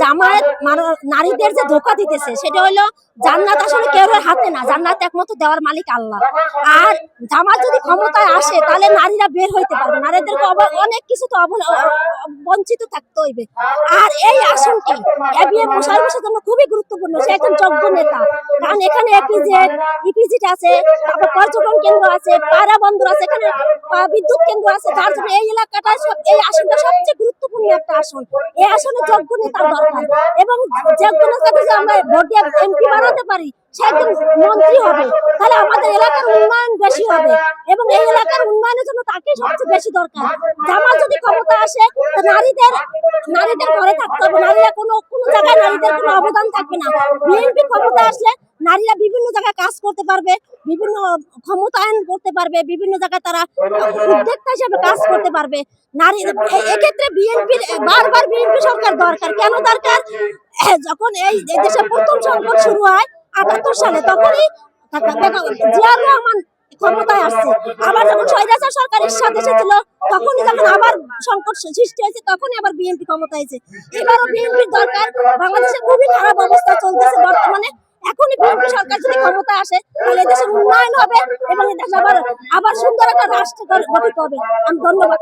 জামায়াত নারীদের যে ধোকা দিতেছে, সেটা হলো জান্নাত আসলে কেউ হাতে না। জান্নাত একমাত্র দেওয়ার মালিক আল্লাহ। আর জামাত যদি ক্ষমতায় আসে, তাহলে নারীরা বের হইতে পারবে। নারীদেরকে অনেক কিছু তো বঞ্চিত থাকতে হইবে। আর এই আসনটি এবিএম মুশারফের জন্য খুবই গুরুত্বপূর্ণ। সে একজন যোগ্য নেতা। কারণ এখানে এপিজেড ইপিজেড আছে, তারপর পর্যটন কেন্দ্র আছে, পায়রা বন্দর আছে, এখানে বিদ্যুৎ কেন্দ্র আছে। যার জন্য এই এলাকাটা এই আসনটা আসন। এই দরকার। এবং আমরা ভোট বানাতে পারি মন্ত্রী হবে। তাহলে আমাদের এলাকার উন্নয়ন বেশি হবে। এবং এই এলাকার উন্নয়নের জন্য তাকে সবচেয়ে বেশি দরকার। জামাল যদি ক্ষমতা আসে নারীদের নারীদের ঘরে থাকতে হবে, নারীরা কোনো কোনো জায়গায় নারীদের কোনো অবদান থাকবে না। বিএনপি ক্ষমতা আসলে নারীরা বিভিন্ন জায়গায় কাজ করতে পারবে, বিভিন্ন ক্ষমতায়ন করতে পারবে, বিভিন্ন জায়গায় তারা উদ্যোক্তা হিসেবে কাজ করতে পারবে। নারী এক্ষেত্রে বিএনপির বারবার বিএনপি সরকার দরকার। কেন দরকার? যখন এই দেশে প্রথম সংকট শুরু হয়, আটাত্তর সালে তখনই জিয়াউর রহমান ক্ষমতায় আসছে। আবার যখন স্বৈরাচার সরকার সাথে এসেছিল তখন যখন আবার সংকট সৃষ্টি হয়েছে, তখনই আবার বিএনপি ক্ষমতায় আছে এবারও বিএনপির দরকার বাংলাদেশের খুবই খারাপ অবস্থা চলতেছে বর্তমানে। এখনই বিএনপি সরকার যদি ক্ষমতা আসে, তাহলে দেশের উন্নয়ন হবে এবং এদেশ আবার আবার সুন্দর একটা রাষ্ট্র গঠিত হবে। আমি ধন্যবাদ